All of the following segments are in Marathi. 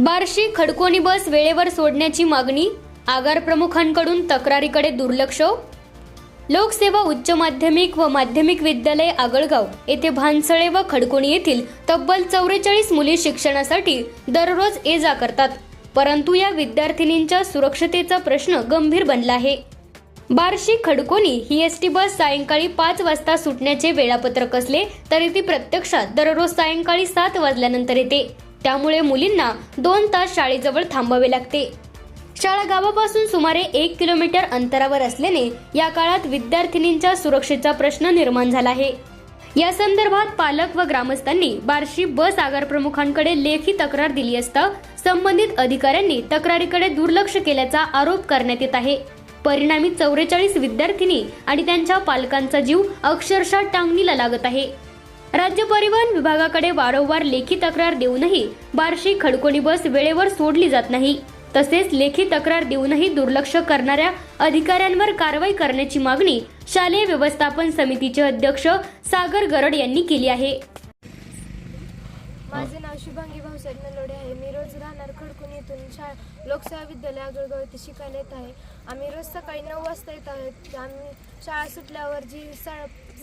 बार्शी खडकोनी बस वेळेवर सोडण्याची मागणी आगार प्रमुखांकडून तक्रारीकडे दुर्लक्ष. लोकसेवा उच्च माध्यमिक व माध्यमिक विद्यालय आगळगाव येथे भानसळे व खडकोणी येथील तब्बल चौवेचाळीस मुली शिक्षणासाठी दररोज ये जा करतात परंतु या विद्यार्थिनींच्या सुरक्षतेचा प्रश्न गंभीर बनला आहे. बार्शी खडकोनी ही एस टी बस सायंकाळी पाच वाजता सुटण्याचे वेळापत्रक असले तरी ती प्रत्यक्षात दररोज सायंकाळी सात वाजल्यानंतर येते. त्यामुळे मुलींना दोन तास शाळेजवळ थांबावे लागते. शाळा गावापासून सुमारे एक किलोमीटर अंतरावर असल्याने या काळात विद्यार्थिनींच्या सुरक्षेचा प्रश्न निर्माण झाला आहे. या संदर्भात पालक व ग्रामस्थांनी बार्शी बस आगार प्रमुखांकडे लेखी तक्रार दिली असता संबंधित अधिकाऱ्यांनी तक्रारीकडे दुर्लक्ष केल्याचा आरोप करण्यात येत आहे. परिणामी चौवेचाळीस विद्यार्थिनी आणि त्यांच्या पालकांचा जीव अक्षरशः टांगणीला लागत आहे. राज्य परिवहन विभागाकडे वारंवार लेखी तक्रार देऊनही बार्शी खडकोणी बस वेळेवर सोडली जात नाही. तसेच लेखी तक्रार देऊनही दुर्लक्ष करणाऱ्या अधिकाऱ्यांवर कारवाई करण्याची मागणी शालेय व्यवस्थापन समितीचे अध्यक्ष सागर गरड यांनी केली आहे. माझे शुभांगी भाऊसाहेब नलोडे आहे. मी रोज राहणार खडकून येथून शा लोकसेवा विद्यालय आगळगाव येथे शिकायला येत आहे. आम्ही रोज सकाळी नऊ वाजता येत आहोत. आम्ही शाळा सुटल्यावर जी सा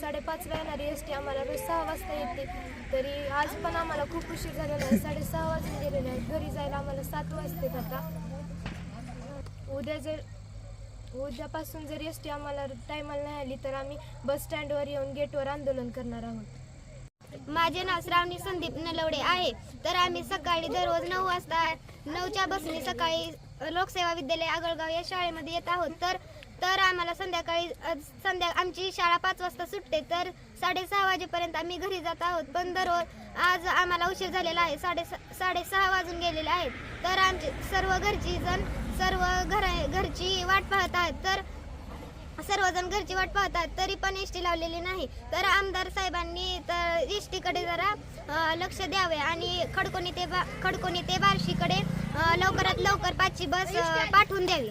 साडेपाचला येणारी एस टी आम्हाला रोज सहा वाजता येते. तरी आज पण आम्हाला खूप उशीर झालेला आहे. साडेसहा वाजून गेलेले आहेत. घरी जायला आम्हाला सात वाजते आता. उद्या जर उद्यापासून जर एस टी आम्हाला टायमाला नाही आली तर आम्ही बस स्टँडवर येऊन गेटवर आंदोलन करणार आहोत. माझे नाव श्रावणी संदीप नलवडे आहे. तर आम्ही सकाळी दररोज नऊ वाजता नऊच्या बसने सकाळी लोकसेवा विद्यालय आगळगाव या शाळेमध्ये येत आहोत. तर तर आम्हाला संध्याकाळी संध्या आमची शाळा पाच वाजता सुटते. तर साडेसहा वाजेपर्यंत आम्ही घरी जात आहोत. पण दररोज आज आम्हाला उशीर झालेला आहे. साडे साडेसहा वाजून गेलेले आहेत. तर आमचे सर्व घरची जण सर्व घर घरची वाट पाहत आहेत. तर सर्वजण घरची वाट पाहतात तरी पण एस टी लावलेली नाही. तर आमदार साहेबांनी तर गोष्टीकडे जरा लक्ष द्यावे आणि खडकोनी ते बा खडकोनी ते बार्शीकडे लवकरात लवकर पाचची बस पाठवून द्यावी.